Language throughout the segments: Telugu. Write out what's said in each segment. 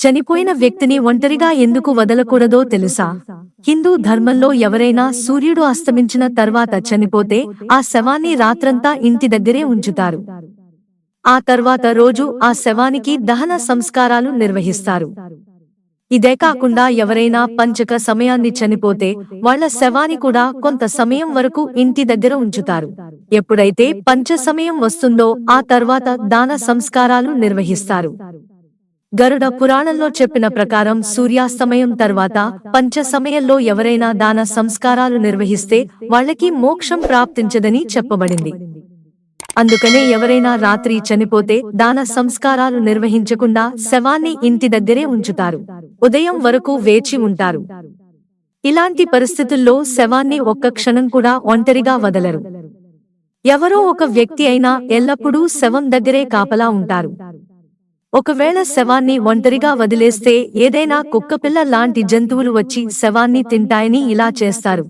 చనిపోయిన వ్యక్తిని ఒంటరిగా ఎందుకు వదలకూడదో తెలుసా? హిందూ ధర్మంలో ఎవరైనా సూర్యుడు అస్తమించిన తర్వాత చనిపోతే ఆ శవాన్ని రాత్రంతా ఇంటి దగ్గరే ఉంచుతారు. ఆ తర్వాత రోజు ఆ శవానికి దహన సంస్కారాలు నిర్వహిస్తారు. ఇదే కాకుండా ఎవరైనా పంచక సమయాన్ని చనిపోతే వాళ్ళ శవాన్ని కూడా కొంత సమయం వరకు ఇంటి దగ్గర ఉంచుతారు. ఎప్పుడైతే పంచ సమయం వస్తుందో ఆ తర్వాత దాన సంస్కారాలు నిర్వహిస్తారు. గరుడ పురాణంలో చెప్పిన ప్రకారం సూర్యాస్తమయం తర్వాత పంచ సమయంలో ఎవరైనా దాన సంస్కారాలు నిర్వహిస్తే వాళ్ళకి మోక్షం ప్రాప్తించదని చెప్పబడింది. అందుకనే ఎవరైనా రాత్రి చనిపోతే దాన సంస్కారాలు నిర్వహించకుండా శవాన్ని ఇంటి దగ్గరే ఉంచుతారు. ఉదయం వరకు వేచి ఉంటారు. ఇలాంటి పరిస్థితుల్లో శవాన్ని ఒక్క క్షణం కూడా ఒంటరిగా వదలరు. ఎవరో ఒక వ్యక్తి అయినా ఎల్లప్పుడూ శవం దగ్గరే కాపలా ఉంటారు. ఒకవేళ శవాన్ని ఒంటరిగా వదిలేస్తే ఏదైనా కుక్కపిల్ల లాంటి జంతువులు వచ్చి శవాన్ని తింటాయని ఇలా చేస్తారు.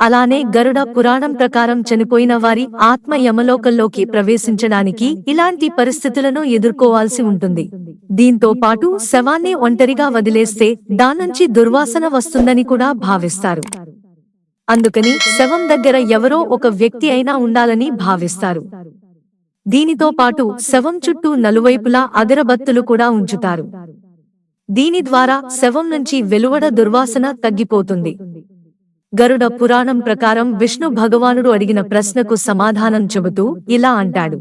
అలానే గరుడ పురాణం ప్రకారం చనిపోయిన వారి ఆత్మ యమలోకంలోకి ప్రవేశించడానికి ఇలాంటి పరిస్థితులను ఎదుర్కోవాల్సి ఉంటుంది. దీంతో పాటు శవాన్ని ఒంటరిగా వదిలేస్తే దానుంచి దుర్వాసన వస్తుందని కూడా భావిస్తారు. అందుకని శవం దగ్గర ఎవరో ఒక వ్యక్తి అయినా ఉండాలని భావిస్తారు. దీనితో పాటు శవం చుట్టూ నలువైపులా అగరబత్తులు కూడా ఉంచుతారు. దీని ద్వారా శవం నుంచి వెలువడ దుర్వాసన తగ్గిపోతుంది. గరుడ పురాణం ప్రకారం విష్ణు భగవానుడు అడిగిన ప్రశ్నకు సమాధానం చెబుతూ ఇలా అంటాడు.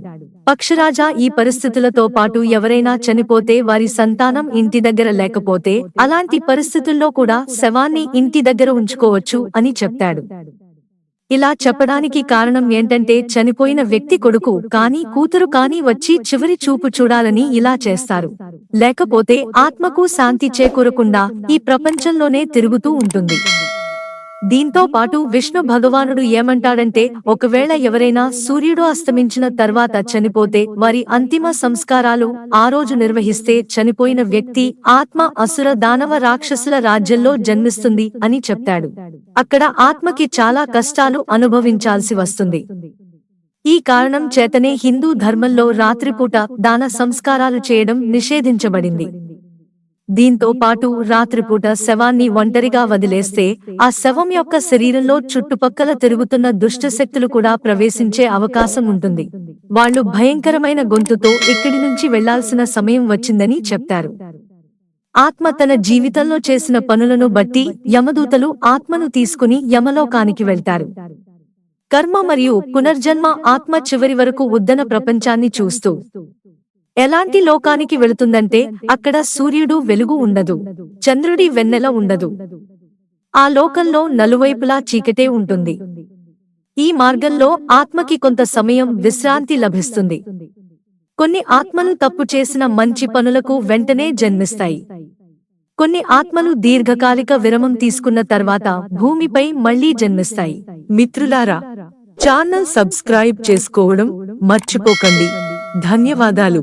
పక్షరాజా ఈ పరిస్థితులతో పాటు ఎవరైనా చనిపోతే వారి సంతానం ఇంటి దగ్గర లేకపోతే అలాంటి పరిస్థితుల్లో కూడా శవాన్ని ఇంటి దగ్గర ఉంచుకోవచ్చు అని చెప్తాడు. ఇలా చెప్పడానికి కారణం ఏంటంటే చనిపోయిన వ్యక్తి కొడుకు కానీ కూతురు కానీ వచ్చి చివరి చూపు చూడాలని ఇలా చేస్తారు. లేకపోతే ఆత్మకు శాంతి చేకూరకుండా ఈ ప్రపంచంలోనే తిరుగుతూ ఉంటుంది. దీంతో పాటు విష్ణు భగవానుడు ఏమంటాడంటే ఒకవేళ ఎవరైనా సూర్యుడు అస్తమించిన తర్వాత చనిపోతే వారి అంతిమ సంస్కారాలు ఆ రోజు నిర్వహిస్తే చనిపోయిన వ్యక్తి ఆత్మ అసుర దానవ రాక్షసుల రాజ్యంలో జన్మిస్తుంది అని చెప్తాడు. అక్కడ ఆత్మకి చాలా కష్టాలు అనుభవించాల్సి వస్తుంది. ఈ కారణం చేతనే హిందూ ధర్మంలో రాత్రిపూట దాన సంస్కారాలు చేయడం నిషేధించబడింది. దీంతో పాటు రాత్రిపూట శవాన్ని ఒంటరిగా వదిలేస్తే ఆ శవం యొక్క శరీరంలో చుట్టుపక్కల తిరుగుతున్న దుష్ట శక్తులు కూడా ప్రవేశించే అవకాశం ఉంటుంది. వాళ్ళు భయంకరమైన గొంతుతో ఇక్కడి నుంచి వెళ్ళాల్సిన సమయం వచ్చిందని చెప్తారు. ఆత్మ తన జీవితంలో చేసిన పనులను బట్టి యమదూతలు ఆత్మను తీసుకుని యమలోకానికి వెళ్తారు. కర్మ మరియు పునర్జన్మ ఆత్మ చివరి వరకు ఉద్దన ప్రపంచాన్ని చూస్తూ ఎలాంటి లోకానికి వెళుతుందంటే అక్కడ సూర్యుడు వెలుగు ఉండదు చంద్రుడి వెన్నెల ఉండదు. ఆ లోకంలో నలువైపులా చీకటే ఉంటుంది. ఈ మార్గంలో ఆత్మకి కొంత సమయం విశ్రాంతి లభిస్తుంది. కొన్ని ఆత్మలు తప్పు చేసిన మంచి పనులకు వెంటనే జన్మిస్తాయి. కొన్ని ఆత్మలు దీర్ఘకాలిక విరమం తీసుకున్న తర్వాత భూమిపై మళ్ళీ జన్మిస్తాయి. మిత్రులారా ఛానల్ సబ్స్క్రైబ్ చేసుకోవడం మర్చిపోకండి. ధన్యవాదాలు.